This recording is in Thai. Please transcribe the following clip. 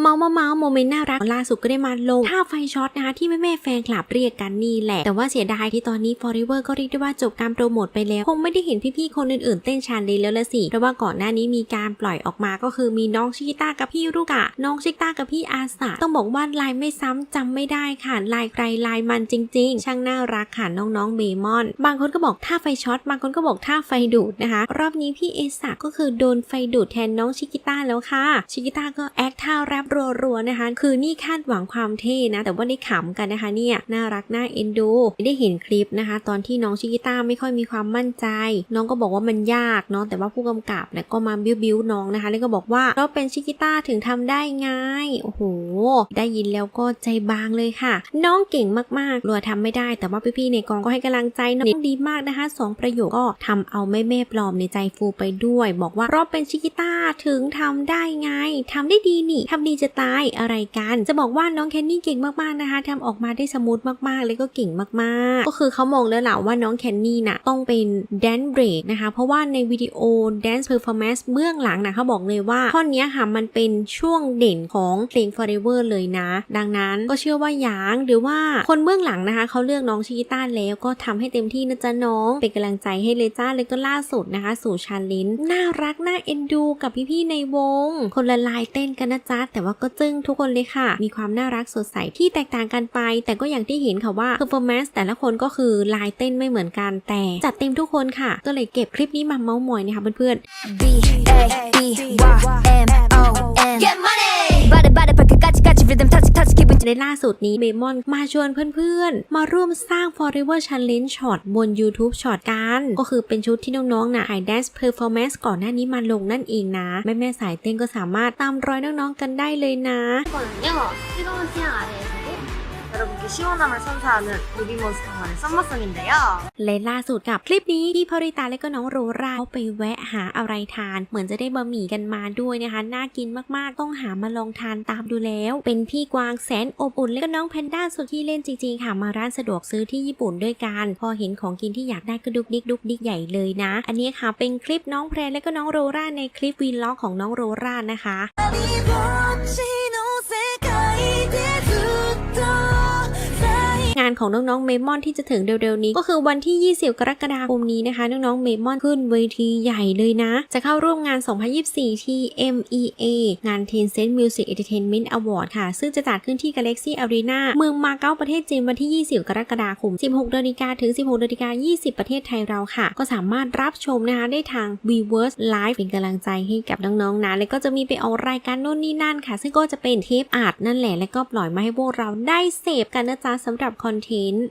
เมามาเมาโมเมนต์น่ารักล่าสุดก็ได้มาลงท่าไฟช็อตนะคะที่แม่แม่แฟนคลับเรียกกันนี่แหละ แต่ว่าเสียดายที่ตอนนี้ Forever ก็เรียกได้ว่าจบการโปรโมทไปแล้ว คงไม่ได้เห็นพี่ๆคนอื่นๆ เต้นชาเลนจ์แล้วละสิเพราะว่าก่อนหน้านี้มีการปล่อยออกมาก็คือมีน้องชิกิต้ากับพี่รุกะ น้องชิกิต้ากับพี่อาสาต้องบอกว่าลายไม่ซ้ำจำไม่ได้ค่ะลายไกลลายมันจริง ๆ ช่างน่ารักค่ะน้องๆเบมอน บางคนก็บอกท่าไฟช็อตบางคนก็บอกท่าไฟดูดนะคะ รอบนี้พี่เอสาก็คือโดนไฟดูดแทนน้องชิกิต้าแล้วค่ะชิกิต้าก็แอคท่าแรป รัวๆ นะคะ คือนี่คาดหวังความเท่นะ แต่ว่าได้ขำกันนะคะเนี่ยน่ารักน่าเอ็นดู ได้เห็นคลิปนะคะ ตอนที่น้องชิกิต้าไม่ค่อยมีความมั่นใจ น้องก็บอกว่ามันยากเนาะแต่ว่าผู้กำกับเนี่ยก็มาบิ้วบิ้วน้องนะคะ แล้วก็บอกว่าเราเป็นชิกิต้าถึงทำได้ไงโอ้โห ได้ยินแล้วก็ใจบางเลยค่ะ น้องเก่งมากๆรัวทำไม่ได้ แต่ว่าพี่ๆในกองก็ให้กำลังใจน้องดีมากนะคะสองประโยคก็ทำเอาแม่แม่ปลอมในใจฟูไปด้วย บอกว่าเราเป็นชิกิต้าถึงทำได้ไงทำได้ดีนี่ทำดีจะตายอะไรกัน จะบอกว่าน้องแคนนี่เก่งมากๆนะคะทำออกมาได้สมูทมากๆ เลยก็เก่งมากๆ ก็คือเขามองแล้วแหละว่าน้องแคนนี่น่ะต้องเป็นแดนเบรกนะคะ เพราะว่าในวิดีโอ Dance Performance เบื้องหลังนะเขาบอกเลยว่าท่อนนี้ค่ะมันเป็นช่วงเด่นของเพลง Forever เลยนะ ดังนั้นก็เชื่อว่าหยางหรือว่าคนเบื้องหลังนะคะเขาเลือกน้องชิกิต้าแล้วก็ทำให้เต็มที่นะจ๊ะน้อง เป็นกำลังใจให้เลยจ้าเลยก็ล่าสุดนะคะ สู่ชาเลนน่ารักน่าเอ็นดู กับพี่ๆในวง คนละลายเต้นกันนะจ๊ะแต่ว่าก็จึ้งทุกคนเลยค่ะ มีความน่ารักสดใสที่แตกต่างกันไป แต่ก็อย่างที่เห็นค่ะว่าเพอร์ฟอร์แมนซ์แต่ละคนก็คือลายเต้นไม่เหมือนกันแต่จัดเต็มทุกคนค่ะ ก็เลยเก็บคลิปนี้มาเมาส์มอยนะคะเพื่อนๆ ในล่าสุดนี้เบมอนมาชวนเพื่อนๆ มาร่วมสร้าง Forever Challenge Short บน YouTube Short กัน ก็คือเป็นชุดที่น้องๆนะ่ไอ Dance Performance ก่อนหน้านี้มาลงนั่นเองนะ แม่แม่สายเต้นก็สามารถตามรอยน้องๆกันได้เลยนะก่อนเนี่ยที่ต้องเชื่อเลย 여러분께 시원함을 선사하는 베비몬스터 만의 썸머송인데요. และล่าสุดกับคลิปนี้พี่พริตาและก็น้องโรราเขาไปแวะหาอะไรทาน เหมือนจะได้บะหมี่กันมาด้วยนะคะ น่ากินมากๆ ต้องหามาลองทานตามดูแล้ว เป็นพี่กวางแสนอบอุ่นและก็น้องแพนด้าสุดที่เล่นจริงๆค่ะมาร้านสะดวกซื้อที่ญี่ปุ่นด้วยกัน พอเห็นของกินที่อยากได้ก็ดุกดิกดุกดิกใหญ่เลยนะ อันนี้ค่ะเป็นคลิปน้องแพรและก็น้องโรราในคลิปวีล็อกของน้องโรรานะคะ านของน้องๆเมมอนที่จะถึงเร็วๆนี้ ก็คือวันที่ 20 กรกฎาคมนี้นะคะ น้องๆเมมอนขึ้นเวทีใหญ่เลยนะ จะเข้าร่วมงาน 2024 ที่ MEA งาน Tencent Music Entertainment Award ค่ะ ซึ่งจะจัดขึ้นที่ Galaxy Arena เมืองมาเก๊าประเทศจีนวันที่ 20 กรกฎาคม 16นาฬิกาถึง 16นาฬิกา20 ประเทศไทยเราค่ะ ก็สามารถรับชมนะคะได้ทาง Weverse Live เป็นกำลังใจให้กับน้องๆนะแล้วก็จะมีไปออกรายการโน่นนี่นั่นค่ะ ซึ่งก็จะเป็นเทปอาร์ตนั่นแหละแล้วก็ปล่อยมาให้พวกเราได้เสพกันนะจ๊ะสำหรับคอนเทนต์